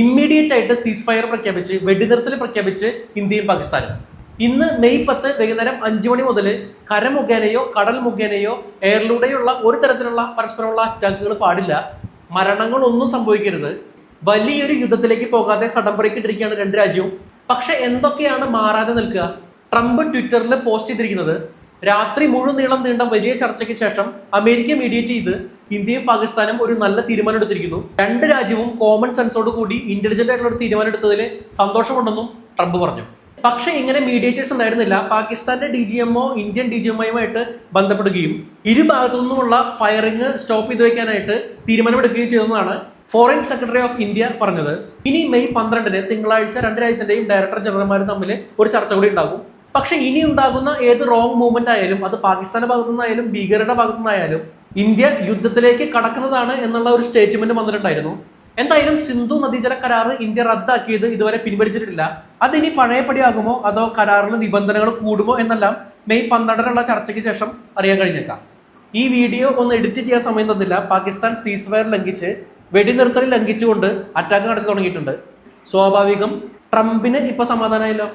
Immediate ആയിട്ട് സീസ് fire പ്രഖ്യാപിച്ച് വെടിനിർത്തൽ പ്രഖ്യാപിച്ച് ഇന്ത്യയും പാകിസ്ഥാനും. ഇന്ന് മെയ് പത്ത് വൈകുന്നേരം അഞ്ചു മണി മുതൽ കര മുഖേനയോ കടൽ മുഖേനയോ എയറിലൂടെയുള്ള ഒരു തരത്തിലുള്ള പരസ്പരമുള്ള അറ്റാക്കുകൾ പാടില്ല. മരണങ്ങളൊന്നും സംഭവിക്കരുത്. വലിയൊരു യുദ്ധത്തിലേക്ക് പോകാതെ സടംബറിക്കിട്ടിരിക്കുകയാണ് രണ്ട് രാജ്യവും. പക്ഷെ എന്തൊക്കെയാണ് മാറാതെ നിൽക്കുക? ട്രംപ് ട്വിറ്ററിൽ പോസ്റ്റ് ചെയ്തിരിക്കുന്നത് രാത്രി മുഴുവൻ നീളം നീണ്ട വലിയ ചർച്ചയ്ക്ക് ശേഷം അമേരിക്ക മീഡിയേറ്റ് ചെയ്ത് ഇന്ത്യയും പാകിസ്ഥാനും ഒരു നല്ല തീരുമാനം എടുത്തിരിക്കുന്നു. രണ്ട് രാജ്യവും കോമൺ സെൻസോട് കൂടി ഇന്റലിജന്റ് ആയിട്ടുള്ള ഒരു തീരുമാനം എടുത്തതിൽ സന്തോഷമുണ്ടെന്നും ട്രംപ് പറഞ്ഞു. പക്ഷെ ഇങ്ങനെ മീഡിയേറ്റേഴ്സ് ഉണ്ടായിരുന്നില്ല പാകിസ്ഥാന്റെ D G MO Indian D G എംഒയുമായിട്ട് ബന്ധപ്പെടുകയും ഇരു ഭാഗത്തു നിന്നുമുള്ള ഫയറിംഗ് സ്റ്റോപ്പ് ചെയ്തു വെക്കാനായിട്ട് തീരുമാനമെടുക്കുകയും ചെയ്തെന്നാണ് ഫോറിൻ സെക്രട്ടറി ഓഫ് ഇന്ത്യ പറഞ്ഞത്. ഇനി മെയ് പന്ത്രണ്ടിന് തിങ്കളാഴ്ച രണ്ട് രാജ്യത്തിന്റെയും ഡയറക്ടർ ജനറൽമാരും തമ്മിൽ ഒരു ചർച്ച കൂടി ഉണ്ടാകും. പക്ഷെ ഇനി ഉണ്ടാകുന്ന ഏത് റോങ് മൂവ്മെന്റ് ആയാലും അത് പാകിസ്ഥാന്റെ ഭാഗത്തു നിന്നായാലും ഭീകരരുടെ ഭാഗത്തു നിന്നായാലും ഇന്ത്യ യുദ്ധത്തിലേക്ക് കടക്കുന്നതാണ് എന്നുള്ള ഒരു സ്റ്റേറ്റ്മെന്റ് വന്നിട്ടുണ്ടായിരുന്നു. എന്തായാലും സിന്ധു നദീജല കരാർ ഇന്ത്യ റദ്ദാക്കിയത് ഇതുവരെ പിൻവലിച്ചിട്ടില്ല. അതിനി പഴയപടിയാകുമോ? അതോ കരാറിൽ നിബന്ധനകൾ കൂടുമോ എന്നെല്ലാം മെയ് പന്ത്രണ്ടിനുള്ള ചർച്ചയ്ക്ക് ശേഷം അറിയാൻ കഴിഞ്ഞേക്കാം. ഈ വീഡിയോ ഒന്ന് എഡിറ്റ് ചെയ്യാൻ സമയം തന്നില്ല. പാകിസ്ഥാൻ സീസ് ഫയർ ലംഘിച്ച് വെടിനിർത്തൽ ലംഘിച്ചുകൊണ്ട് അറ്റാക്ക് നടത്തി തുടങ്ങിയിട്ടുണ്ട്. സ്വാഭാവികം ട്രംപിന് ഇപ്പൊ സമാധാനമായല്ലോ.